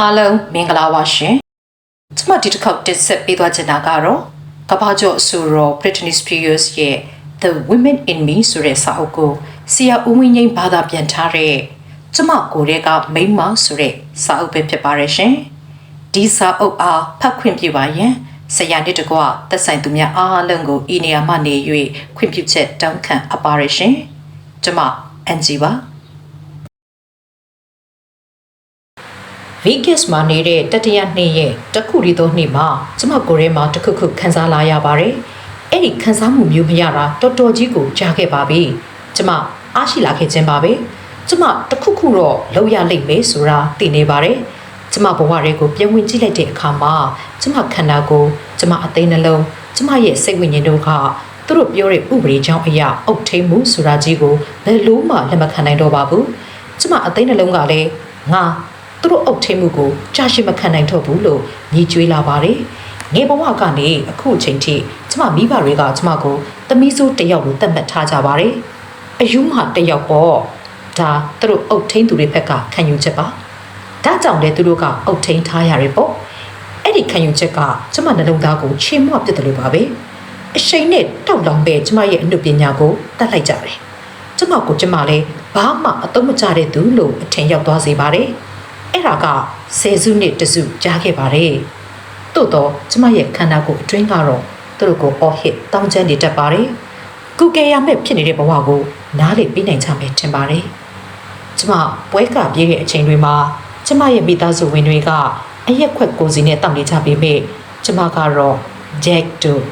အားလုံးမင်္ဂလာပါရှင်။ကျွန်မဒီတစ်ခေါက်တင်ဆက်ပေးသွားချင်တာကတော့ကမ္ဘာကျော်အဆိုတော် Britney Spears ရဲ့ The Women in Me ဆိုတဲ့စာအုပ်ကိုဆရာဦးဝင်းငိမ့်ဘာသာပြန်ထားတဲ့ကျွန်မကိုယ်တည်းကမိန်းမဆိုတဲ့စာအုပ်ပဲဖြစ်ပါရဲ့ရှင်။ဒီစာအုပ်အားဖတ်ခွင့်ပြုပါရန်ဆရာနှစ်တကွသက်ဆိုင်သူများအားလုံးကိုဤနေရာမှနေ၍ခွင့်ပြုချက်တောင်းခံအပ်ပါရဲ့ရှင်။ကျွန်မအန်ဂျီပါ။ Vegas မှာနေတဲ့တတိယနှစ်ရဲ့တခုရီသောနှစ်မှာကျမကိုယ်ထဲမှာတခုခုခံစားလာရပါတယ်။အဲ့ဒီခံစားမှုမျိုးမရတာတော်တော်ကြီးကိုကြားခဲ့ပါပြီ။ကျမအားရှိလာခဲ့ခြင်းပါပဲ။ကျမတခုခုတော့လောက်ရလိမ့်မယ်ဆိုတာသိနေပါတယ်။ကျမဘဝတွေကိုပြန်ဝင်ကြည့်လိုက်တဲ့အခါမှာကျမခန္ဓာကိုယ်ကျမအသိနှလုံးကျမရဲ့စိတ်ဝိညာဉ်တို့ကသူတို့ပြောတဲ့ဥပဒေကြောင်းအရာအုပ်ထိန်မှုဆိုတာကြီးကိုဘယ်လို့မှလက်မခံနိုင်တော့ပါဘူး။ကျမအသိနှလုံးကလည်းငါ သူတို့အုပ်ထိန်မှုကိုကြာရှည်မခံနိုင်တော့ဘူးလို့ညီကျွေးလာပါတယ်။ငယ်ဘဝကနေအခုအချိန်ထိကျမမိဘတွေကကျမကိုသမီးစိုးတစ်ယောက်လိုသတ်မှတ်ထားကြပါတယ်။အယူမှတစ်ယောက်ပေါ့။ဒါသူတို့အုပ်ထိန်သူတွေဘက်ကခံယူချက်ပါ။ဒါကြောင့်လေသူတို့ကအုပ်ထိန်ထားရတယ်ပေါ့။အဲ့ဒီခံယူချက်ကကျမနှလုံးသားကိုချေမွပြစ်တယ်လို့ပါပဲ။အရှိန်နဲ့တောက်လောင်ပဲကျမရဲ့အနုပညာကိုတတ်လိုက်ကြတယ်။ကျမကိုကျမလည်းဘာမှအသုံးမကျတဲ့သူလို့အထင်ရောက်သွားစေပါတယ်။ အဲ့ဒါကဆယ်စုနှစ်တစုကြားခဲ့ပါတယ်။သို့တော့ကျမရဲ့ခန္ဓာကိုယ်အတွင်းကတော့သူတို့ကိုအော်ဟစ်တောင်းချမ်းနေတတ်ပါတယ်။ကုကယ်ရမဲ့ဖြစ်နေတဲ့ဘဝကိုနားလေပြီးနိုင်ကြမယ်ထင်ပါတယ်။ကျမပွဲကပြေးတဲ့အချိန်တွေမှာကျမရဲ့မိသားစုဝင်တွေကအရက်ခွက်ကိုစီနဲ့တောင်းနေကြပေမဲ့ကျမကတော့ Jack တို့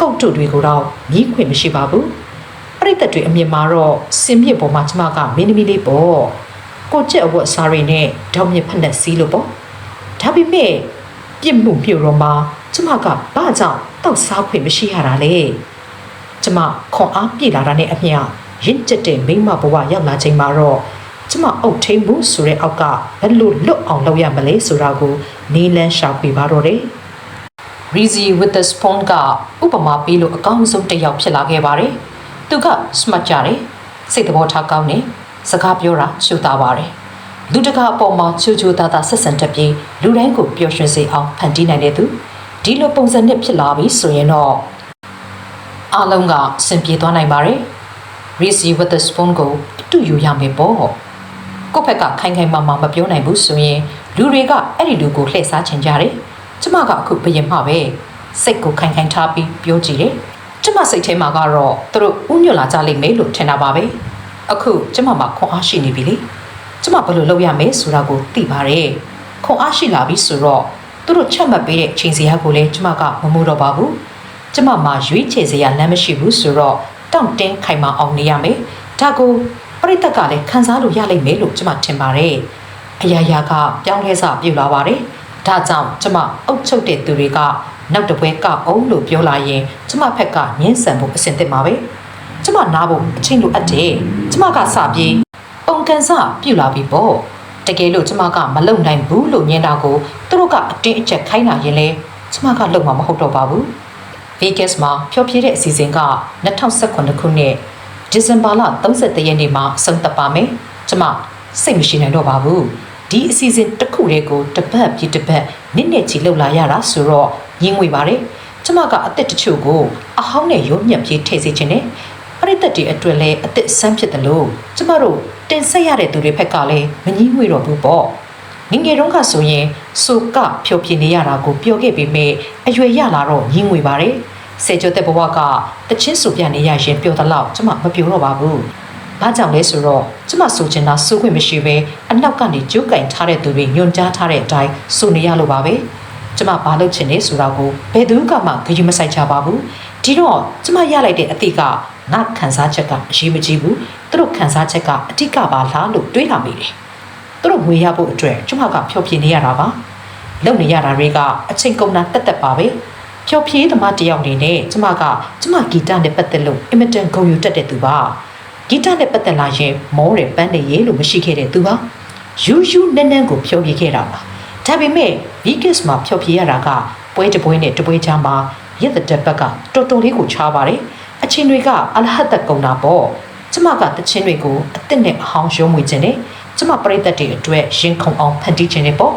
ကုတ်တို့တွေကိုတော့မြည်ခွင့်မရှိပါဘူး။ပြိတ္တတွေအမြင်မှာတော့စင်မြစ်ပေါ်မှာကျမကမင်းသမီးလေးပေါ့။ ကိုကျက်အဝတ်အစားတွေနဲ့ဒေါက်မြဖက်နဲ့စီးလို့ပေါ့ဒါပေမဲ့ပြစ်မှုပြုတော့မှကျမကဘာကြောင့်တောက်စားခွင့်မရှိရတာလဲကျမခွန်အားပြေလာတာနဲ့အမျှရင့်ကျက်တဲ့မိမဘဝရောက်လာချိန်မှာတော့ကျမအုတ်ထိန်မှုဆိုတဲ့အောက်ကဘယ်လိုလွတ်အောင်လုပ်ရမလဲဆိုတာကိုနေလန်းရှာပြပါတော့တယ် Rizzy with the spoon ကဥပမာပေးလို့အကောင်းဆုံးတစ်ယောက်ဖြစ်လာခဲ့ပါတယ်။သူက smart ကြတယ်။စိတ်သဘောထားကောင်းတယ် စကားပြောတာရှုသားပါတယ်လူတကာအပေါ်မှာချူချူသားသားဆက်ဆံတတ်ပြီးလူတိုင်းကိုပျော်ရွှင်စေအောင်ဖန်တီးနိုင်တဲ့သူဒီလိုပုံစံနဲ့ဖြစ်လာပြီဆိုရင်တော့အားလုံးကအဆင်ပြေသွားနိုင်ပါတယ် Receive with the spoon ကိုအတူယူရမယ်ပေါ့ကိုယ့်ဘက်ကခိုင်ခိုင်မာမာမပြောနိုင်ဘူးဆိုရင်လူတွေကအဲ့ဒီလူကိုလှည့်စားချင်ကြတယ်ကျမကအခုဘယင်မှပဲစိတ်ကိုခိုင်ခိုင်ထားပြီးပြောကြည့်တယ်ကျမစိတ်ထဲမှာကတော့သူတို့ဥညွတ်လာကြလိမ့်မယ်လို့ထင်တာပါပဲ အခုကျမမှာခွန်အားရှိနေပြီလေကျမဘယ်လိုလုပ်ရမလဲဆိုတာကိုသိပါတယ်ခွန်အားရှိလာပြီဆိုတော့သူတို့ချက်မှတ်ပေးတဲ့အချိန်စရာကိုလည်းကျမကမမှုတော့ပါဘူးကျမမှာရွေးချယ်စရာလမ်းမရှိဘူးဆိုတော့တောင့်တင်းခိုင်မာအောင်နေရမယ်ဒါကိုပြိတ္တကလည်းခံစားလို့ရလိမ့်မယ်လို့ကျမထင်ပါတယ်အရာရာကပြောင်းလဲစပြုလာပါတယ်ဒါကြောင့်ကျမအုပ်ချုပ်တဲ့သူတွေကနောက်တစ်ပွဲကအောင်လို့ပြောလာရင်ကျမဖက်ကငင်းဆန်ဖို့အဆင်သင့်ပါပဲ။ ကျမနားဖို့အချိန်လိုအပ်တယ်ကျမကစပြီးပုံကန်စပြုတ်လာပြီပေါ့တကယ်လို့ကျမကမလုံနိုင်ဘူးလို့ညင်တာကိုသူတို့ကအတင်းအကျပ်ခိုင်းလာရင်လဲကျမကလုံမှာမဟုတ်တော့ပါဘူး Vegas မှာဖျော်ဖြေတဲ့အစီအစဉ်က2018ခုနှစ်ဒီဇင်ဘာလ31ရက်နေ့မှာဆုံးသက်ပါမယ်ကျမစိတ်မရှိနိုင်တော့ပါဘူးဒီအစီအစဉ်တစ်ခုတည်းကိုတပတ်ပြီးတပတ်နစ်နစ်ချီလှုပ်လာရတာဆိုတော့ညင်းငွေပါတယ်ကျမကအသက်တချို့ကိုအဟောင်းနဲ့ရုံးညက်ပြေးထည့်စေခြင်းနဲ့ပ ရိသတ်တွေအတွက်လည်းအသက်ဆန်းဖြစ်တယ်လို့ကျမတို့တင်ဆက်ရတဲ့သူတွေဘက်ကလည်းမငြင်းငွေတော့ဘူးပေါ့ငငယ်တုန်းကဆိုရင်ဆိုကဖြိုပြနေရတာကိုပြောခဲ့ပေမဲ့အရွယ်ရလာတော့ညင်းငွေပါတယ်ဆယ်ကျော်တဲ့ဘဝကတချင်းဆိုပြနေရရင်ပြောတဲ့လောက်ကျမမပြောတော့ပါဘူးဘာကြောင့်လဲဆိုတော့ကျမဆိုချင်တာစိုးခွင့်မရှိဘဲအနောက်ကနေကြိုးကင်ထားတဲ့သူတွေညွန်ကြားထားတဲ့အတိုင်းဆိုနေရလို့ပါပဲကျမဘာလုပ်ချင်လဲဆိုတာကိုဘယ်သူမှဂရုမစိုက်ကြပါဘူးဒီတော့ကျမရလိုက်တဲ့အသည့်က ငါခံစားချက်ကအရေးမကြီးဘူးသူတို့ခံစားချက်ကအတိကပါလားလို့တွေးလာမိတယ်သူတို့ငွေရဖို့အတွက်ကျမကဖြောပြနေရတာပါလုပ်နေရတာတွေကအချိန်ကုန်တာတက်တက်ပါပဲဖြောပြေးသမားတယောက်အနေနဲ့ကျမကကျမဂီတနဲ့ပတ်သက်လို့အင်မတန်ဂုဏ်ယူတတ်တဲ့သူပါဂီတနဲ့ပတ်သက်လာရင်မောတယ်ပန်းတယ်ရေးလို့မရှိခဲ့တဲ့သူပါယူယူနန်းနန်းကိုဖြောပြခဲ့တာပါဒါပေမဲ့ Vegas မှာဖြောပြရတာကပွဲတပွဲနဲ့တပွဲချမ်းမှာရစ်တဲ့ဘက်ကတော်တော်လေးကိုချားပါတယ် အချင်းတွေကအလဟတ်သက်ကုန်တာပေါ့ကျမကတချင်းတွေကိုအစ်စ်နဲ့အဟောင်းရုံးမွေခြင်းနဲ့ကျမပရိသတ်တွေအတွက်ရင်ခုန်အောင်ဖန်တီးခြင်းနဲ့ပေါ့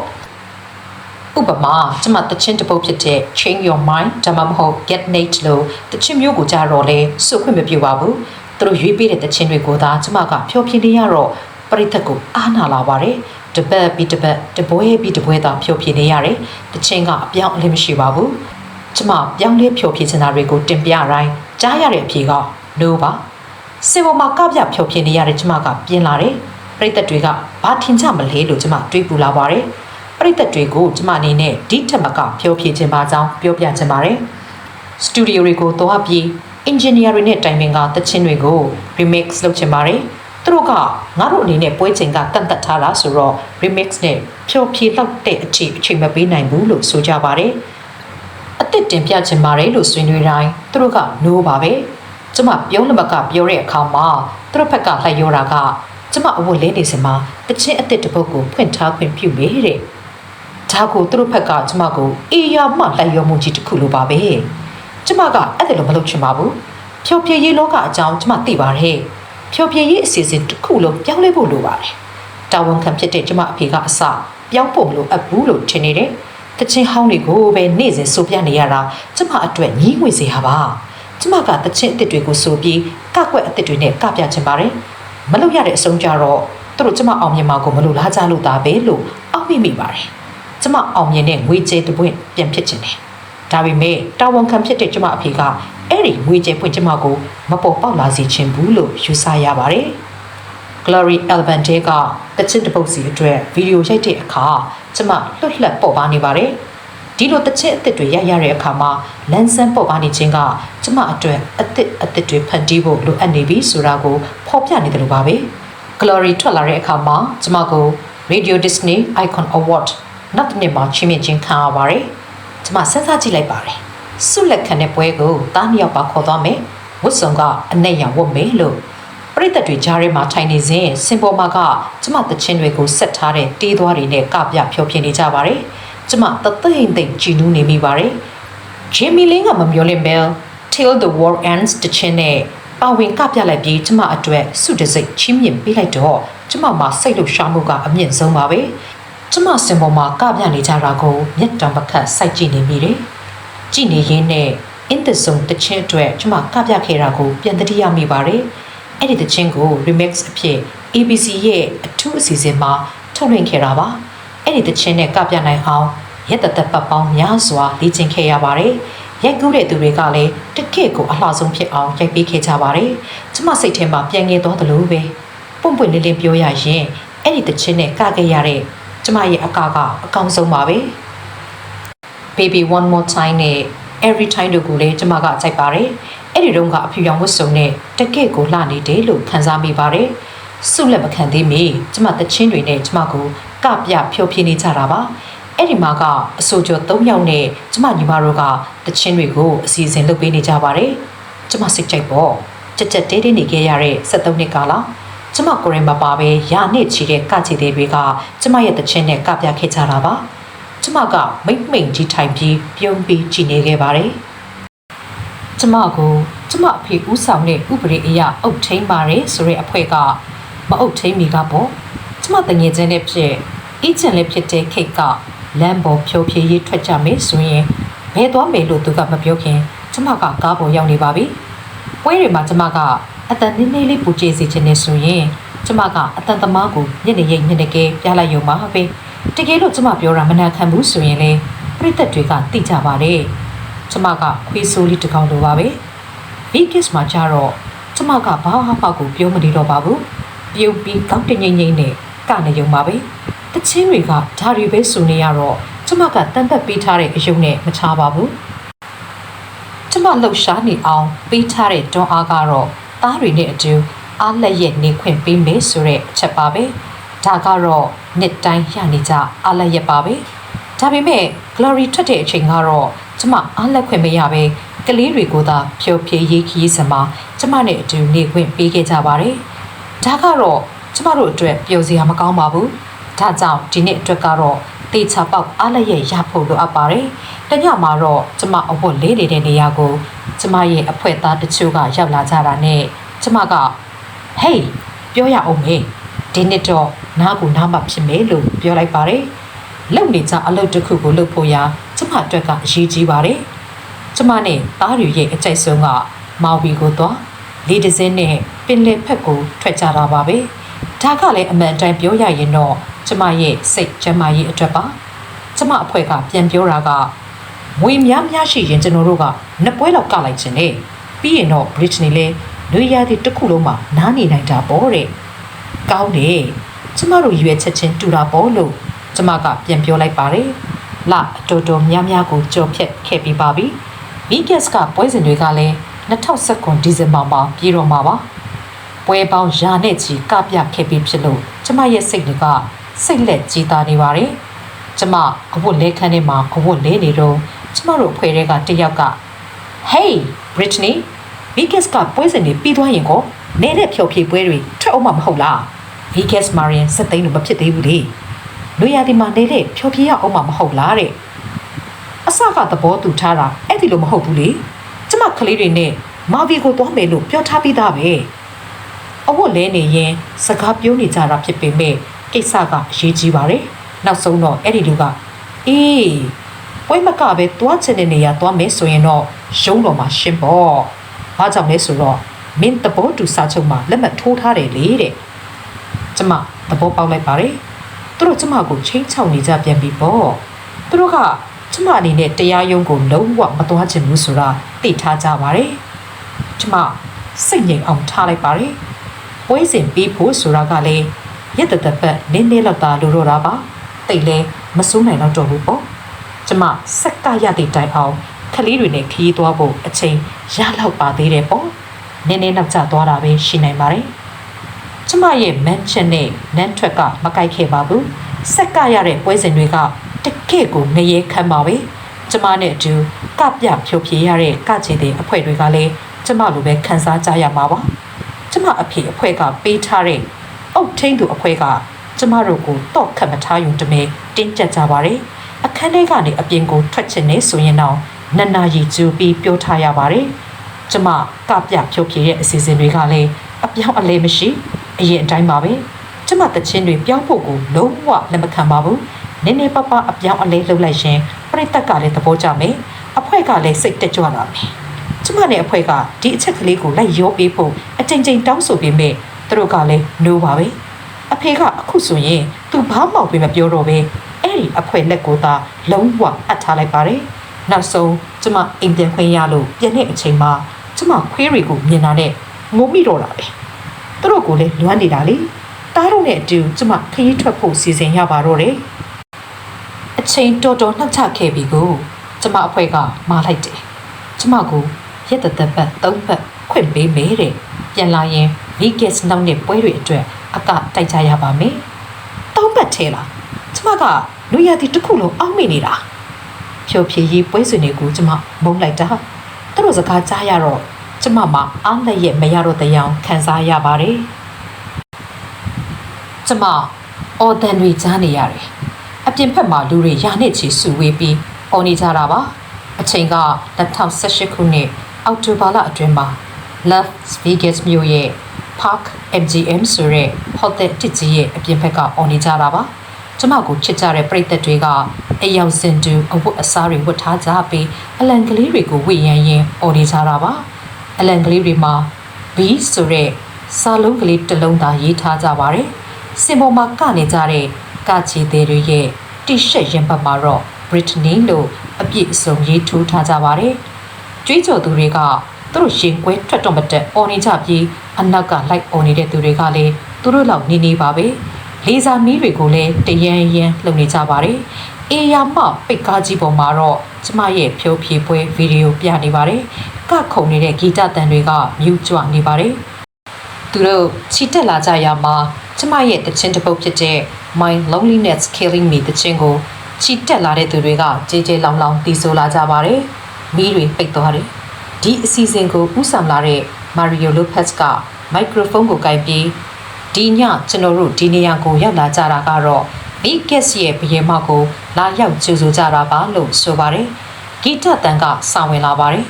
ဥပမာကျမတချင်းတစ်ပုတ်ဖြစ်တဲ့ change your mind ဒါမှမဟုတ် get nate လို့တချင်းမျိုးကိုကြတော့လဲစုခွင့်မပြုပါဘူးသူတို့ရွေးပေးတဲ့တချင်းတွေကိုသာကျမကဖျော်ဖြေနေရတော့ပရိသတ်ကိုအားနာလာပါတယ်တပတ်ပြီးတပတ်တပွဲပြီးတပွဲသာဖျော်ဖြေနေရတယ်တချင်းကအပြောင်းအလဲမရှိပါဘူးကျမပြောင်းလဲဖျော်ဖြေချင်တာတွေကိုတင်ပြတိုင်း ကြားရတဲ့အဖြေက no ပါစင်ပေါ်မှာကပြဖျော်ဖြေနေရတဲ့ကျမကပြင်းလာတယ်ပရိသတ်တွေကဘာထင်ကြမလဲလို့ကျမတွေးပူလာပါတယ်ပရိသတ်တွေကိုကျမအနေနဲ့ဒီထက်မကဖျော်ဖြေခြင်းပါကြောင်းပြောပြခြင်းပါတယ်စတူဒီယိုတွေကိုသွားပြီး engineer တွေနဲ့တိုင်ပင်ကတခြင်းတွေကို remix လုပ်ချင်ပါတယ်သူတို့ကငါတို့အနေနဲ့ပွဲချိန်ကတန်တက်ထားတာဆိုတော့ remix နဲ့ဖြော်ဖြေလောက်တဲ့အထိအချိန်မပေးနိုင်ဘူးလို့ဆိုကြပါတယ် အစ်စ်တင်ပြချင်ပါတယ်လို့ဆွေးနွေးတိုင်းသူတို့က no ပါပဲကျမပြောလမကပြောတဲ့အခါမှာသူတို့ဘက်ကလှည့်ရောတာကကျမအဝတ်လဲနေစမှာတချင်းအစ်စ်တစ်ပုတ်ကိုဖွင့်ထားခွင့်ပြုမေတဲ့ဒါကိုသူတို့ဘက်ကကျမကိုအေးရမှလိုက်ရောမှုကြီးတစ်ခုလိုပါပဲကျမကအဲ့ဒါလိုမလုပ်ချင်ပါဘူးဖြောပြရေးလောကအကြောင်းကျမသိပါတယ်ဖြောပြရေးအစီအစဉ်တစ်ခုလုံးပြောင်းလဲဖို့လိုပါတယ်တာဝန်ခံဖြစ်တဲ့ကျမအဖေကအစပြောင်းဖို့မလိုအပ်ဘူးလို့ထင်နေတယ် တချင်းဟောင်းတွေကိုပဲနေ့စဉ်စိုးပြနေရတာကျမအတွက်ညီးငွေစေဟာပါကျမကတချင်းအစ်စ်တွေကိုဆိုပြီးကကွက်အစ်စ်တွေနဲ့ကပြချင်ပါတယ်မလုပ်ရတဲ့အဆုံးကြတော့သူတို့ကျမအောင်မြင်မှာကိုမလို့လားကြလို့သားပဲလို့အောက်မိမိပါတယ်ကျမအောင်မြင်တဲ့ငွေကြေးတစ်ပွင့်ပြန်ဖြစ်ချင်တယ်ဒါပေမဲ့တာဝန်ခံဖြစ်တဲ့ကျမအဖေကအဲ့ဒီငွေကြေးပွင့်ကျမကိုမပေါ်ပေါက်လာစေချင်ဘူးလို့ယူဆရပါတယ် Glory Alban Day ကတချစ်တစ်ပုတ်စီအတွက်ဗီဒီယိုရိုက်တဲ့အခါကျမလွတ်လပ်ပေါ်ပါနေပါတယ်ဒီလိုတချစ်အစ်စ်တွေရိုက်ရတဲ့အခါမှာလန်ဆန်းပေါ်ပါနေခြင်းကကျမအတွက်အစ်စ်အစ်စ်တွေဖန်တီးဖို့လိုအပ်နေပြီဆိုတာကိုဖော်ပြနေတယ်လို့ပါပဲ Glory ထွက်လာတဲ့အခါမှာကျမကို Radio Disney Icon Award နောက်တစ်နှစ်မှာချီးမြှင့်ခြင်းခံရပါတယ်ကျမစဉ်းစားကြည့်လိုက်ပါတယ်ဆုလက်ခံတဲ့ပွဲကိုတားနှစ်ယောက်ပါခေါ်သွားမယ်ဝတ်စုံကအနဲ့ရံဝတ်မယ်လို့ ပရိသတ်တွေကြားထဲမှာထိုင်နေစဉ်စင်ပေါ်မှာကကျမတချင်းတွေကိုဆက်ထားတဲ့တေးသွားတွေနဲ့ကပြဖြောပြနေကြပါတယ်ကျမတသိမ့်သိမ့်ကြည်နူးနေမိပါတယ်ဂျင်မီလင်းကမမျောလင့်ဘဲ Till the War Ends တချင်းနဲ့ပါဝင်ကပြလိုက်ပြီးကျမအတွက်စုတစိတ်ချင်းမြင့်ပေးလိုက်တော့ကျမမှာစိတ်လှုပ်ရှားမှုကအမြင့်ဆုံးပါပဲကျမစင်ပေါ်မှာကပြနေကြတာကိုမျက်တောင်ပကတ်စိုက်ကြည့်နေမိတယ်ကြည့်နေရင်းနဲ့ in the zone တချင်းအတွက်ကျမကပြခဲ့တာကိုပြန်တတိယမိပါတယ် အဲ့ဒီတချင်းကို remix အဖြစ် ABC ရဲ့အထူးအစီအစဉ်မှာထုတ်လွှင့်ခဲ့တာပါအဲ့ဒီတချင်းနဲ့ကပြနိုင်အောင်ရက်သက်သက်ပတ်ပေါင်းများစွာလေ့ကျင့်ခဲ့ရပါတယ်ရိုက်ကူးတဲ့သူတွေကလည်းတကယ့်ကိုအလှဆုံးဖြစ်အောင်ရိုက်ပေးခဲ့ကြပါတယ်ကျမစိတ်ထဲမှာပြန်ငယ်သွားသလိုပဲပွန့်ပွန့်လင်းလင်းပြောရရင်အဲ့ဒီတချင်းနဲ့ကခဲ့ရတဲ့ကျမရဲ့အကကအကောင်းဆုံးပါပဲ baby one more time နဲ့ every time တို့ကိုလည်းကျမကကြိုက်ပါတယ်အဲ့ဒီတော့ကအဖြူရောင်ဝတ်စုံနဲ့တကယ့်ကိုလှနေတယ်လို့ခံစားမိပါတယ်ဆုလက်မခံသေးမီကျမတချင်းတွေနဲ့ကျမကိုကပြဖြိုးပြနေကြတာပါအဲ့ဒီမှာကအဆိုကျော်၃ယောက်နဲ့ကျမညီမတို့ကတချင်းတွေကိုအစီအစဉ်လုပ်ပေးနေကြပါတယ်ကျမစိတ်ကြိုက်ပေါ့ကြက်ကြက်တဲတဲနေခဲ့ရတဲ့73နှစ်ကာလကျမကိုရင်မပါပဲရာနှစ်ချီတဲ့ကချီသေးတွေကကျမရဲ့တချင်းနဲ့ကပြခဲ့ကြတာပါ ကျမကမိတ်မိန်ကြီးထိုင်ပြီးပြုံးပြီးကြည်နေခဲ့ပါတယ်ကျမကိုကျမအဖေဦးဆောင်တဲ့ဥပဒေအရအုပ်ထိန်ပါတယ်ဆိုတဲ့အဖွဲ့ကမအုပ်ထိန်မီကပေါ့ကျမတငယ်ချင်းနဲ့ဖြစ်အေးချင်လည်းဖြစ်တဲ့ခိတ်ကလမ်းပေါ်ဖြိုးဖြေးရေးထွက်ကြမယ်ဆိုရင်ဘယ်သွားမယ်လို့သူကမပြောခင်ကျမကကားပေါ်ရောက်နေပါပြီပွဲတွေမှာကျမကအတန်နည်းနည်းလေးပူကျေစီခြင်းနဲ့ဆိုရင်ကျမကအတန်သမားကိုညနေရိပ်ညနေကဲပြလိုက်ရုံပါပဲ တကယ်လို့ကျမပြောတာမနာခံဘူးဆိုရင်လေပြိသက်တွေကသိကြပါတယ်ကျမကခွေးဆိုးလေးတစ်ကောင်လိုပါပဲ Vegas မှာကြတော့ကျမကဘာမှကိုပြောမနေတော့ပါဘူးပြုတ်ပြီးကောက်တငိမ့်ငိမ့်နဲ့ကနေရုံပါပဲတချင်းတွေကဓာရီပဲစုနေရတော့ကျမကတန်သက်ပေးထားတဲ့အယုံနဲ့မချပါဘူးကျမလှုပ်ရှားနေအောင်ပေးထားတဲ့တွန်းအားကတော့သားတွေနဲ့အတူအားလက်ရဲ့နေခွင့်ပေးမယ်ဆိုတဲ့အချက်ပါပဲ ဒါကတော့နှစ်တိုင်းရနေကြအားလက်ရဲ့ပါပဲဒါပေမဲ့ glory ထွက်တဲ့အချိန်ကတော့ကျမအားလက်ခွင့်မရပဲကလေးတွေကိုသာဖြိုဖြေရေးခီးစမှာကျမနဲ့အတူနေခွင့်ပေးခဲ့ကြပါတယ်ဒါကတော့ကျမတို့အတွက်ပျော်စရာမကောင်းပါဘူးဒါကြောင့်ဒီနေ့အတွက်ကတော့တေချာပေါက်အားလက်ရဲ့ရဖို့လိုအပ်ပါတယ်တညမှာတော့ကျမအဝတ်လေးနေတဲ့နေရာကိုကျမရဲ့အဖွဲသားတချို့ကရောက်လာကြတာနဲ့ကျမကဟေးပြောရအောင်မေဒီနေ့တော့ နားကိုနားမှာဖြစ်မယ်လို့ပြောလိုက်ပါတယ်လုံနေကြအလုပ်တစ်ခုကိုလုပ်ဖို့ရာကျမအတွက်ကအရေးကြီးပါတယ်။ကျမနဲ့သားတွေရဲ့အကြိုက်ဆုံးကမော်ဘီကိုတော့လေဒဇင်းနဲ့ပင်လယ်ဖက်ကိုထွက်ကြတာပါပဲ။ဒါကလည်းအမှန်တမ်းပြောရရင်တော့ကျမရဲ့စိတ်ကျန်းမာရေးအတွက်ပါ။ကျမအဖွဲကပြန်ပြောတာကငွေများများရှိရင်ကျွန်တော်တို့ကနှစ်ပွဲတော့ကလိုက်ခြင်းနဲ့ပြီးရင်တော့ Britney လည်းလူရည်တစ်ခုလုံးမှာနားနေနိုင်တာပေါ့တဲ့။ကောင်းတယ်။ ကျမတို့ရွေးချက်ချင်းတူတာပေါ့လို့ကျမကပြန်ပြောလိုက်ပါတယ်။လအတော်တော်များများကိုကြော်ဖြတ်ခဲ့ပြီးပါပြီ။ Vegas ကပွဲစဉ်တွေကလည်း2019ဒီဇင်ဘာမှာပြည်တော်မှာပါ။ပွဲပေါင်းရာနဲ့ချီကပြခဲ့ပြီးဖြစ်လို့ကျမရဲ့စိတ်တွေကစိတ်လက်ကြီးသားနေပါတယ်။ကျမအဝတ်လဲခန်းထဲမှာအဝတ်လဲနေတော့ကျမတို့အဖွဲ့တွေကတယောက်က Hey Britney Vegas ကပွဲစဉ်တွေပြီးသွားရင်ကိုနေတဲ့ဖြော်ဖြေပွဲတွေထွက်အောင်မမဟုတ်လား Vegas Marian စက်သိန်းလို့မဖြစ်သေးဘူးလေလူရဒီမှာနေတဲ့ဖြော်ဖြေရအောင်မမဟုတ်လားတဲ့အစကသဘောတူထားတာအဲ့ဒီလိုမဟုတ်ဘူးလေကျမကလေးတွေနဲ့မာဗီကိုသွားမယ်လို့ပြောထားပြီးသားပဲအဝတ်လဲနေရင်စကားပြောနေကြတာဖြစ်ပေမဲ့ကိစ္စကအရေးကြီးပါတယ်နောက်ဆုံးတော့အဲ့ဒီလူကအေးပွဲမကပဲသွားချင်တဲ့နေရာသွားမယ်ဆိုရင်တော့ရုံးတော်မှာရှင်းပေါ့။ဘာကြောင့်လဲဆိုတော့မင်းတဘောတူစာချုပ်မှာလက်မှတ်ထိုးထားတယ်လေတဲ့။ ကျမသဘောပေါက်လိုက်ပါတယ်။သူတို့ကျမကိုချင်းချောက်နေကြပြန်ပြီပေါ့။သူတို့ကကျမအနေနဲ့တရားရုံးကိုလုံးဝမသွားချင်ဘူးဆိုတာသိထားကြပါတယ်။ကျမစိတ်ငြိမ်အောင်ထားလိုက်ပါတယ်။ပွဲစဉ်ပြီးဖို့ဆိုတာကလည်းရက်တသက်ပတ်နင်းနေလောက်တာလိုတော့တာပါ။တိတ်လဲမစိုးနိုင်တော့တော့ဘူးပေါ့။ကျမစက်ကရတဲ့တိုင်အောင်ကလေးတွေနဲ့ခီးသွားဖို့အချိန်ရလောက်ပါသေးတယ်ပေါ့နင်းနေနောက်ကျသွားတာပဲရှိနိုင်ပါတယ် ကျမရဲ့မန်ချက်နဲ့နန်းထွက်ကမကိုက်ခဲ့ပါဘူးစက်ကရတဲ့ပွဲစဉ်တွေကတကယ့်ကိုငရေခံပါပဲကျမနဲ့အတူကပြဖြိုဖြေရတဲ့ကချေတဲ့အဖွဲတွေကလည်းကျမလိုပဲခံစားကြရမှာပါကျမအဖေအဖွဲကပေးထားတဲ့အုတ်ထင်းသူအဖွဲကကျမတို့ကိုတော့ခတ်မထားယူတမဲတင်းကျပ်ကြပါတယ်အခန်းထဲကနေအပြင်ကိုထွက်ချင်နေဆိုရင်တော့နန္နာရီကျူပြီးပြောထားရပါတယ်။ကျမကပြဖြုတ်ဖြေတဲ့အစီအစဉ်တွေကလည်းအပြောင်းအလဲမရှိ အရင်အတိုင်းပါပဲ။ကျမတချင်းတွေပြောင်းဖို့ကိုလုံးဝလက်မခံပါဘူး။နည်းနည်းပပအပြောင်းအလဲလုပ်လိုက်ရင်ပြိတ္တကလည်းသဘောကျမယ်။အဖွဲကလည်းစိတ်တက်ကြွလာမယ်။ကျမနဲ့အဖွဲကဒီအချက်ကလေးကိုလိုက်ရောပေးဖို့အချိန်ချင်းတောင်းဆိုပေမဲ့သူတို့ကလည်းနိုးပါပဲ။အဖေကအခုဆိုရင်သူဘာမှမပြောတော့ပဲအဲ့ဒီအဖွဲလက်ကိုသာလုံးဝအပ်ထားလိုက်ပါတယ်။နောက်ဆုံးကျမအိမ်ပြန်ခွင့်ရလို့ပြန်တဲ့အချိန်မှာကျမခွေးတွေကိုမြင်တာနဲ့ငိုမိတော့တာပဲ သူတို့ကိုလည်းလွမ်းနေတာလေတားတော့နဲ့အတူကျမခရီးထွက်ဖို့စီစဉ်ရပါတော့တယ်အချိန်တော်တော်နှောက်ချခဲ့ပြီကိုကျမအဖွဲကမာလိုက်တယ်ကျမကိုရက်သက်သက်ပတ်သုံးပတ်ခွင့်ပေးမယ်တဲ့ပြန်လာရင် Vegas နောက်နဲ့ပွဲတွေအတွက်အကတိုက်ကြရပါမယ်တောင်းပတ်ထဲလားကျမကလူရသည်တစ်ခုလုံးအောက်မိနေတာဖြိုဖြေရေးပွဲစဉ်တွေကိုကျမမုန်းလိုက်တာသူတို့စကားကြားရတော့ ကျမမှအားလက်ရဲ့မရတော့တဲ့အောင်ခံစားရပါတယ်ကျမအော်တန်တွေကြားနေရတယ်အပြင်ဖက်မှာလူတွေရာနဲ့ချီစုဝေးပြီးအော်နေကြတာပါအချိန်က2018ခုနှစ်အောက်တိုဘာလအတွင်းမှာ Las Vegas မြို့ရဲ့ Park MGM ဆိုတဲ့ဟိုတယ်တစ်ကြီးရဲ့အပြင်ဘက်ကအော်နေကြတာပါကျမကိုချစ်ကြတဲ့ပရိသတ်တွေကအိမ်ရောက်စင်တူအဝတ်အစားတွေဝတ်ထားကြပြီးအလံကလေးတွေကိုဝေရန်ရင်အော်နေကြတာပါ အလံကလေးတွေမှာ B ဆိုတဲ့စာလုံးကလေးတစ်လုံးသာရေးထားကြပါတယ်စင်ပေါ်မှာကနေကြတဲ့ကချီသေးတွေရဲ့တိရှက်ရင်ပတ်မှာတော့ Britney လို့အပြည့်အစုံရေးထိုးထားကြပါတယ်ကြွေးကြော်သူတွေကသူတို့ရှင်ကွဲထွက်တော့မတက်အော်နေကြပြီးအနောက်ကလိုက်အော်နေတဲ့သူတွေကလည်းသူတို့လောက်နေနေပါပဲလေးစားမီးတွေကိုလည်းတရန်ရန်လှုပ်နေကြပါတယ်။အေယာမပိတ်ကားကြီးပေါ်မှာတော့ကျမရဲ့ဖြိုးဖြေပွဲဗီဒီယိုပြနေပါတယ်။ ကခုန်နေတဲ့ဂီတတန်တွေကမြူးကြွနေပါတယ်။သူတို့ချီတက်လာကြရမှာကျမရဲ့တခြင်းတစ်ပုတ်ဖြစ်တဲ့ My Loneliness Killing Me တခြင်းကိုချီတက်လာတဲ့သူတွေကကြေးကြေးလောင်လောင်တီးဆိုလာကြပါတယ်။မီးတွေပိတ်သွားတယ်။ဒီအစီအစဉ်ကိုဥဆောင်လာတဲ့ Mario Lopez ကမိုက်ခရိုဖုန်းကိုကင်ပြီးဒီညကျွန်တော်တို့ဒီနေရာကိုရောက်လာကြတာကတော့ Big Guess ရဲ့ဘယေမကိုလာရောက်ကြိုဆိုကြတာပါလို့ဆိုပါတယ်ဂီတတန်ကဆောင်ဝင်လာပါတယ်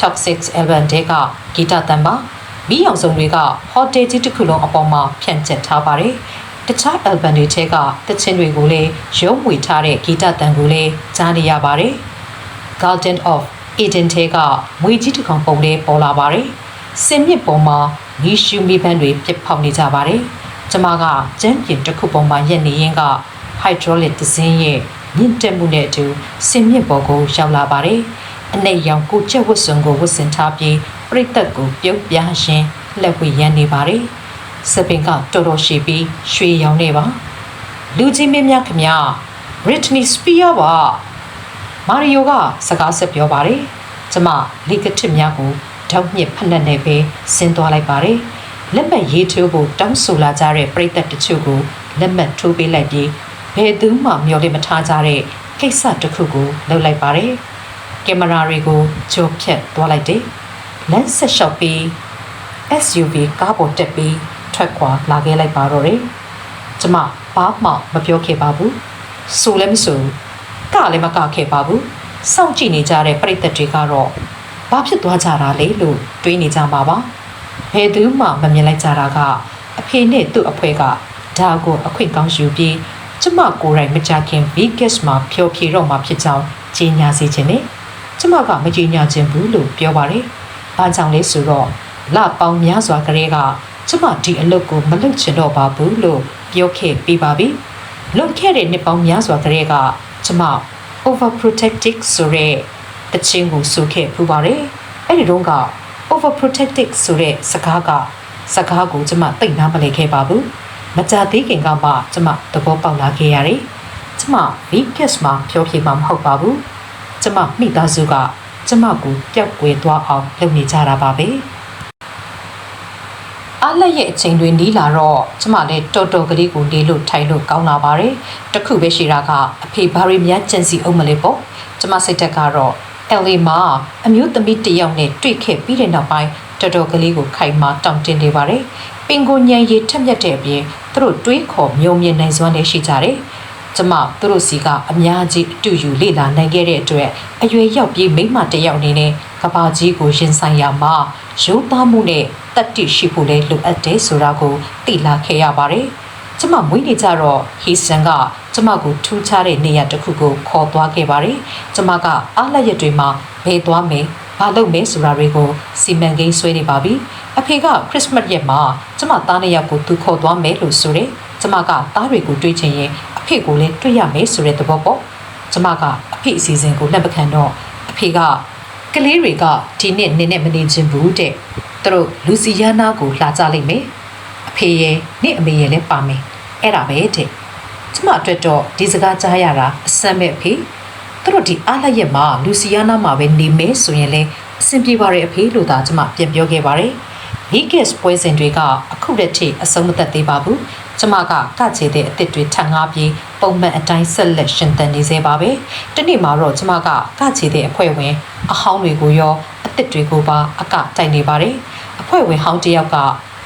Toxic Album တဲကဂီတတန်ပါမိအောင်စုံတွေကဟိုတယ်ကြီးတစ်ခုလုံးအပေါ်မှာဖြန့်ကျက်ထားပါတယ်တခြား album တွေထဲကတခြင်းတွေကိုလည်းရုံးမှွေထားတဲ့ဂီတတန်ကိုလည်းကြားနေရပါတယ်။ Garden of Eden ထဲကမွေကြီးတစ်ကောင်ပုံလေးပေါ်လာပါတယ်။စင်မြစ်ပေါ်မှာမီးရှူမီးပန်းတွေပြစ်ဖောက်နေကြပါတယ်။ကျမကကျမ်းပြင်တစ်ခုပေါ်မှာရက်နေရင်က hydraulic သစင်းရဲ့မြင့်တက်မှုနဲ့အတူစင်မြစ်ပေါ်ကိုရောက်လာပါတယ်။ အနဲ့ရောင်ကိုချက်ဝတ်စုံကိုဝတ်ဆင်ထားပြီးပြိသက်ကိုပြုတ်ပြားရှင်လက်ဝှေ့ရမ်းနေပါတယ်။စပင်ကတော်တော်ရှိပြီးရွှေရောင်နေပါ။လူကြီးမင်းများခမရ Britney Spears ပါမာရီယိုကစကားဆက်ပြောပါတယ်။ကျမလီကတစ်များကိုတောက်မြစ်ဖက်လက်နေပဲဆင်းသွားလိုက်ပါတယ်။လက်မှတ်ရေးထိုးဖို့တောင်းဆိုလာကြတဲ့ပရိသတ်တချို့ကိုလက်မှတ်ထိုးပေးလိုက်ပြီးဘယ်သူမှမျှော်လင့်မထားကြတဲ့ကိစ္စတစ်ခုကိုလုပ်လိုက်ပါတယ်။ ကင်မရာတွေကိုကြောဖြတ်သွားလိုက်တယ်။လမ်းဆက်လျှောက်ပြီး SUV ကားပေါ်တက်ပြီးထွက်ခွာလာခဲ့လိုက်ပါတော့တယ်။ကျမဘာမှမပြောခဲ့ပါဘူး။ဆိုလည်းမဆိုကလည်းမကခဲ့ပါဘူး။စောင့်ကြည့်နေကြတဲ့ပရိသတ်တွေကတော့ဘာဖြစ်သွားကြတာလဲလို့တွေးနေကြပါပါ။ဘယ်သူမှမမြင်လိုက်ကြတာကအဖေနဲ့သူ့အဖွဲကဒါကိုအခွင့်ကောင်းယူပြီးကျမကိုယ်တိုင်မကြခင် Vegas မှာဖြောဖြေတော့မှာဖြစ်ကြောင်းကြေညာစေခြင်းနဲ့ ကျမကမကြေညာခြင်းဘူးလို့ပြောပါတယ်။ဘာကြောင့်လဲဆိုတော့လပေါင်းများစွာကလေးကကျမဒီအလုပ်ကိုမလုပ်ချင်တော့ပါဘူးလို့ပြောခဲ့ပြီးပါပြီ။လုပ်ခဲ့တဲ့နှစ်ပေါင်းများစွာကလေးကကျမ overprotective ဆိုတဲ့တခြင်းကိုဆိုခဲ့ပူပါတယ်။အဲ့ဒီတော့က overprotective ဆိုတဲ့စကားကစကားကိုကျမသိနာမလည်ခဲ့ပါဘူး။မကြသေးခင်ကမှကျမသဘောပေါက်လာခဲ့ရတယ်။ကျမ Vegas မှာပြောပြမှာမဟုတ်ပါဘူး။ ကျမမိသားစုကကျမကိုပျောက်ကွယ်သွားအောင်လုပ်နေကြတာပါပဲ။အားလက်ရဲ့အချိန်တွေနီးလာတော့ကျမလည်းတော်တော်ကလေးကိုနေလို့ထိုင်လို့ကောင်းလာပါတယ်။တခုပဲရှိတာကအဖေဘာရီများကြံစီအောင်မလဲပေါ့။ကျမစိတ်သက်ကတော့ LA မှာအမျိုးသမီးတစ်ယောက်နဲ့တွေ့ခဲ့ပြီးတဲ့နောက်ပိုင်းတော်တော်ကလေးကိုခိုင်မာတောင့်တင်းနေပါတယ်။ပင်ကိုညံရီထက်မြက်တဲ့အပြင်သူတို့တွေးခေါ်မြုံမြင်နိုင်စွမ်းလည်းရှိကြတယ်။ ကျမသူတို့စီကအများကြီးအတူယူလေ့လာနိုင်ခဲ့တဲ့အတွက်အရွယ်ရောက်ပြီးမိမတစ်ယောက်အနေနဲ့ကဘာကြီးကိုရင်ဆိုင်ရမှာရိုးသားမှုနဲ့တတ်တိရှိဖို့လည်းလိုအပ်တယ်ဆိုတာကိုသိလာခဲ့ရပါတယ်။ကျမမွေးနေကြတော့ဟီဆန်ကကျမကိုထူးခြားတဲ့နေရာတစ်ခုကိုခေါ်သွားခဲ့ပါတယ်။ကျမကအားလက်ရက်တွေမှာဘယ်သွားမယ်ဘာလုပ်မယ်ဆိုတာတွေကိုစီမံကိန်းဆွဲနေပါပြီ။အဖေကခရစ်စမတ်ရက်မှာကျမသားနှစ်ယောက်ကိုသူခေါ်သွားမယ်လို့ဆိုတယ်။ကျမကသားတွေကိုတွေးချင်ရင်အ ဖေကိုလည်းတွေ့ရမယ်ဆိုတဲ့သဘောပေါ့။ကျမကအဖေအစီအစဉ်ကိုလက်မခံတော့အဖေကကလေးတွေကဒီနှစ်နင်းနဲ့မနေချင်ဘူးတဲ့။သူတို့လူစီယာနာကိုလာကြလိမ့်မယ်။အဖေရဲ့နေ့အမေရဲ့လည်းပါမယ်။အဲ့ဒါပဲတဲ့။ကျမအတွက်တော့ဒီစကားကြားရတာအဆမ်းမဲ့အဖေ။သူတို့ဒီအားလက်ရက်မှာလူစီယာနာမှာပဲနေမယ်ဆိုရင်လည်းအဆင်ပြေပါရဲ့အဖေလို့သာကျမပြန်ပြောခဲ့ပါတယ်။ Vegas ပွဲစဉ်တွေကအခုတည်းထိအဆုံးမသက်သေးပါဘူး။ ကျမကကချေတဲ့အစ်စ်တွေထပ်ငါးပြီးပုံမှန်အတိုင်းဆက်လက်ရှင်သန်နေစေပါပဲ။တနေ့မှာတော့ကျမကကချေတဲ့အဖွဲ့ဝင်အဟောင်းတွေကိုရောအစ်စ်တွေကိုပါအကတိုင်နေပါတယ်။အဖွဲ့ဝင်ဟောင်းတစ်ယောက်က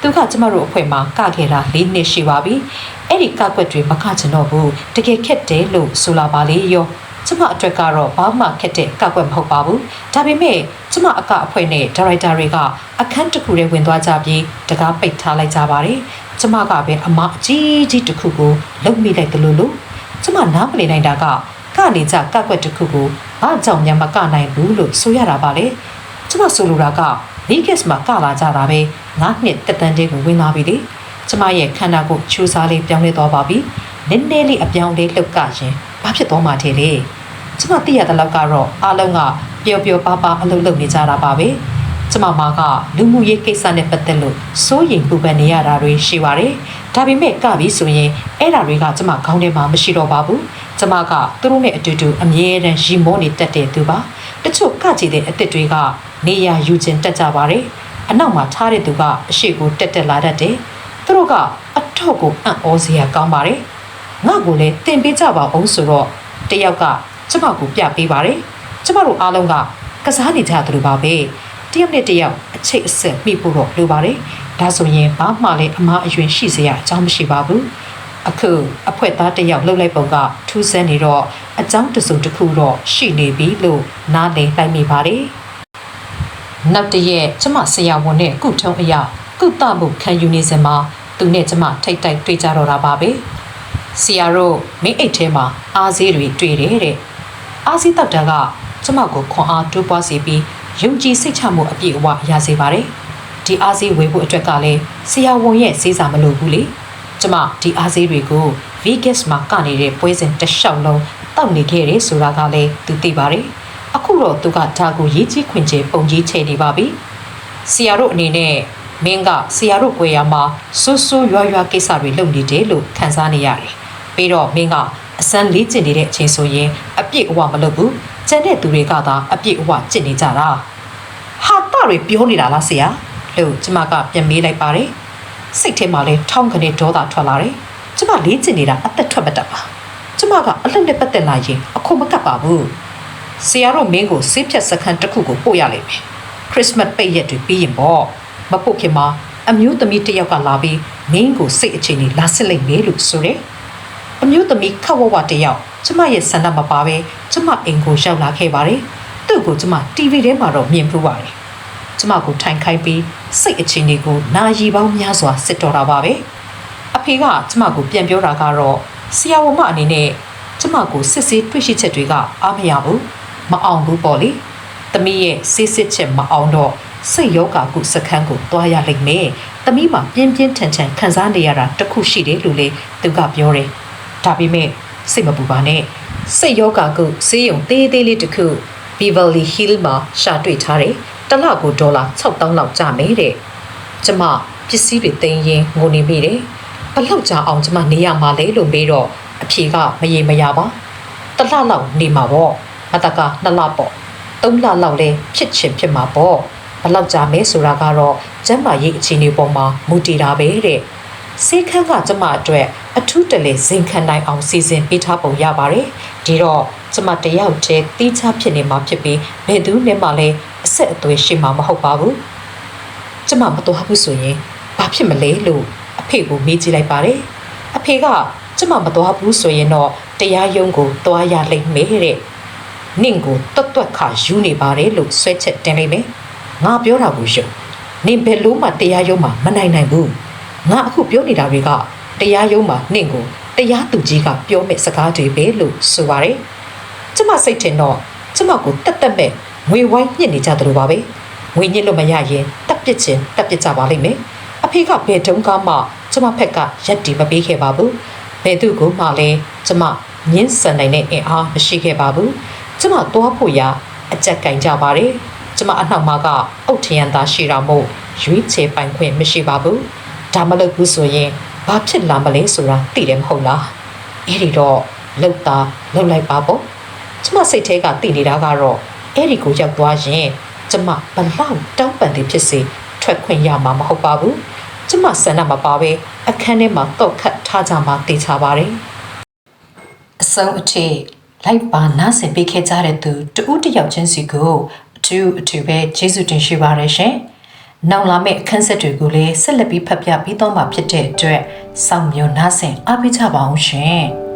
သူကကျမတို့အဖွဲ့မှာကခဲ့တာ၄နှစ်ရှိပါပြီ။အဲ့ဒီကကွက်တွေမကချင်တော့ဘူး။တကယ်ခက်တယ်လို့ဆိုလာပါလေရော။ကျမအတွက်ကတော့ဘာမှခက်တဲ့ကောက်ွက်မဟုတ်ပါဘူးဒါပေမဲ့ကျမအကအဖွဲ့နဲ့ဒါရိုက်တာတွေကအခန်းတစ်ခုထဲဝင်သွားကြပြီးတကားပိတ်ထားလိုက်ကြပါတယ် ကျမကပဲအမအကြီးကြီးတစ်ခုကိုလုံမိလိုက်တယ်လို့လို့ကျမနားမလည်နိုင်တာကကနေကြကောက်ွက်တစ်ခုကိုဘာကြောင့်ညမကနိုင်ဘူးလို့ဆိုရတာပါလေကျမဆိုလိုတာက Vegas မှာကလာကြတာပဲငါးနှစ်တက်တန်းလေးကိုဝင်လာပြီလေကျမရဲ့ခန္ဓာကိုယ်ချူစားလေးပြောင်းလဲသွားပါပြီနည်းနည်းလေးအပြောင်းလေးလှုပ်ကရင်ဘာဖြစ်သွားမှထဲလေကျမသိရတဲ့လောက်ကတော့အားလုံးကပျော်ပျော်ပါပါအလုပ်လုပ်နေကြတာပါပဲ ကျမမကလူမှုရေးကိစ္စနဲ့ပတ်သက်လို့စိုးရိမ်ပူပန်နေရတာတွေရှိပါတယ်ဒါပေမဲ့ကပြီဆိုရင်အဲ့ဒါတွေကကျမခေါင်းထဲမှာမရှိတော့ပါဘူးကျမကသူတို့နဲ့အတူတူအမြဲတမ်းရီမောနေတတ်တဲ့သူပါတချို့ကကြည့်တဲ့အစ်စ်တွေကနေရာယူခြင်းတက်ကြပါတယ်အနောက်မှာထားတဲ့သူကအရှိကိုတက်တက်လာတတ်တယ်သူတို့ကအထောက်ကိုအံ့ဩစရာကောင်းပါတယ်ငါ့ကိုလည်းတင်ပေးကြပါအောင်ဆိုတော့တယောက်ကကျမကိုပြပေးပါတယ်ကျမတို့အားလုံးကကစားနေကြသလိုပါပဲ တယောက်နဲ့တယောက်အချိတ်အဆက်မိဖို့တော့လိုပါတယ်ဒါဆိုရင်ဘာမှလည်းအမားအယွင်ရှိစရာအကြောင်းမရှိပါဘူးအခုအဖွဲသားတယောက်လှုပ်လိုက်ပုံကထူးဆန်းနေတော့အကြောင်းတစုံတစ်ခုတော့ရှိနေပြီလို့နားလည်လိုက်မိပါတယ်နောက်တရက်ကျမဆရာဝန်နဲ့ကုထုံးအရာကုသမှုခံယူနေစမှာသူနဲ့ကျမထိတ်တိုက်တွေ့ကြတော့တာပါပဲ။ဆီယာတို့မင်းအိတ်ထဲမှာအားစေးတွေတွေ့တယ်တဲ့။အားစေးတောက်တာကကျမကိုခွန်အားတိုးပွားစေပြီး ယုံကြည်စိတ်ချမှုအပြည့်အဝရစေပါတယ်။ဒီအားစေးဝေဖို့အတွက်ကလည်းဆီယာဝန်ရဲ့စေးစာမလိုဘူးလေ။ကျမဒီအားစေးတွေကို Vegas မှာကနေတဲ့ပွဲစဉ်တစ်လျှောက်လုံးတောက်နေခဲ့တယ်ဆိုတာကလည်းသူသိပါတယ်။အခုတော့သူကဒါကိုရေးကြီးခွင်ကျပုံကြီးချိန်နေပါပြီ။ဆရာတို့အနေနဲ့မင်းကဆရာတို့ကိုရမှာဆွဆွရွာရွာကိစ္စတွေလုပ်နေတယ်လို့ခံစားနေရတယ်။ပြီးတော့မင်းက အစမ်းလေးကျင်နေတဲ့အချိန်ဆိုရင်အပြစ်အဝမလုပ်ဘူး။ကျန်တဲ့သူတွေကသာအပြစ်အဝကျင့်နေကြတာ။ဟာတာတွေပြောနေတာလားဆရာလို့ကျမကပြန်မေးလိုက်ပါတယ်။စိတ်ထဲမှာလဲထောင်းကနေဒေါသထွက်လာတယ်။ကျမလေးကျင်နေတာအသက်ထွက်မတတ်ပါ။ကျမကအလှနဲ့ပတ်သက်လာရင်အခုမကပ်ပါဘူး။ဆရာတို့မင်းကိုဆေးဖြတ်စခန်းတစ်ခုကိုပို့ရလိမ့်မယ်။ခရစ်စမတ်ပိတ်ရက်တွေပြီးရင်ပေါ့မပုတ်ခင်မှာအမျိုးသမီးတစ်ယောက်ကလာပြီးမင်းကိုစိတ်အခြေအနေလာစစ်လိုက်မယ်လို့ဆိုတယ်။ အမျိုးသမီးခက်ဝဝတစ်ယောက်ကျမရဲ့ဆန္ဒမပါပဲကျမအိမ်ကိုရောက်လာခဲ့ပါတယ်။သူ့ကိုကျမ TV ထဲမှာတော့မြင်ဖူးပါတယ်။ကျမကိုထိုင်ခိုင်းပြီးစိတ်အခြေအနေကိုနာရီပေါင်းများစွာစစ်တော်တာပါပဲ။အဖေကကျမကိုပြန်ပြောတာကတော့ဆရာဝန်မအနေနဲ့ကျမကိုစစ်ဆေးတွေ့ရှိချက်တွေကအားမရဘူး။မအောင်ဘူးပေါ့လေ။သမီးရဲ့ဆေးစစ်ချက်မအောင်တော့စိတ်ယောဂကုစခန်းကိုတွားရလိမ့်မယ်။သမီးမှာပြင်းပြင်းထန်ထန်ခံစားနေရတာတစ်ခုရှိတယ်လို့လေသူကပြောတယ်။ ဒါပေမဲ့စိတ်မပူပါနဲ့။စိတ်ယောဂကုဆေးရုံသေးသေးလေးတစ်ခု Beverly Hill မှာရှာတွေ့ထားတယ်။တစ်လကိုဒေါ်လာ6000လောက်ကျမယ်တဲ့။ကျမပစ္စည်းတွေသိမ်းရင်ငိုနေမိတယ်။ဘလောက်ကြာအောင်ကျမနေရမှာလဲလို့မေးတော့အဖြေကမရေမရပါ။တစ်လလောက်နေမှာပေါ့။အတကနှစ်လပေါ့။သုံးလလောက်လဲဖြစ်ချင်ဖြစ်မှာပေါ့ဘယ်လောက်ကြာမဲဆိုတာကတော့ကျမ်းမာရေးအခြေအနေပေါ်မှာမူတည်တာပဲတဲ့ စေခန်းကကျမအတွက်အထူးတလဲဇင်ခံနိုင်အောင်စီစဉ်ပေးထားပုံရပါတယ်ဒီတော့ကျမတယောက်တည်းတီးခြားဖြစ်နေမှာဖြစ်ပြီးဘယ်သူနဲ့မှလည်းအဆက်အသွယ်ရှိမှာမဟုတ်ပါဘူးကျမမတော်ဘူးဆိုရင်ဘာဖြစ်မလဲလို့အဖေကိုမေးကြည့်လိုက်ပါတယ်အဖေကကျမမတော်ဘူးဆိုရင်တော့တရားရုံးကိုတွားရလိမ့်မယ်တဲ့နင့်ကိုတွတ်တွတ်ခါယူနေပါတယ်လို့ဆွဲချက်တင်လိုက်မယ်။ငါပြောတာကိုယုံ။နင်ဘယ်လို့မှတရားရုံးမှာမနိုင်နိုင်ဘူး။ ငါအခုပြောနေတာတွေကတရားရုံးမှာနင့်ကိုတရားသူကြီးကပြောမဲ့စကားတွေပဲလို့ဆိုပါတယ်။ကျမစိတ်ထင်တော့ကျမကိုတက်တက်မဲ့ငွေဝိုင်းညစ်နေကြတယ်လို့ပါပဲ။ငွေညစ်လို့မရရင်တက်ပစ်ချင်းတက်ပစ်ကြပါလိမ့်မယ်။အဖေကဘယ်တုန်းကမှကျမဖက်ကရက်တီမပေးခဲ့ပါဘူး။ဘယ်သူကမှလည်းကျမညှင်းဆန်နိုင်တဲ့အင်အားမရှိခဲ့ပါဘူး။ကျမသွားဖို့ရာအကြက်ကင်ကြပါတယ်။ကျမအနှောက်မှာကအုတ်ထရန်သားရှိတာမို့ရွေးချယ်ပိုင်ခွင့်မရှိပါဘူး။ ဒါမလုပ်ဘူးဆိုရင်ဘာဖြစ်လာမလဲဆိုတာသိတယ်မဟုတ်လား။အဲ့ဒီတော့လောက်သားလောက်လိုက်ပါပေါ့။ကျမစိတ်ထဲကသိနေတာကတော့အဲ့ဒီကိုရောက်သွားရင်ကျမဘလောက်တောင်းပန်သည်ဖြစ်စေထွက်ခွင့်ရမှာမဟုတ်ပါဘူး။ကျမဆန္ဒမပါပဲအခန်းထဲမှာတော့ခတ်ထားကြမှာတေချာပါတယ်။အဆုံးအထိလိုက်ပါနားဆင်ပေးခဲ့ကြတဲ့သူတဦးတစ်ယောက်ချင်းစီကိုအထူးအထူးပဲကျေးဇူးတင်ရှိပါတယ်ရှင်။ နောက်လာမယ့်အခန်းဆက်တွေကိုလည်းဆက်လက်ပြီးဖတ်ပြပေးတော့မှာဖြစ်တဲ့အတွက်စောင့်မျှော်နားဆင်အားပေးကြပါအောင်ရှင်။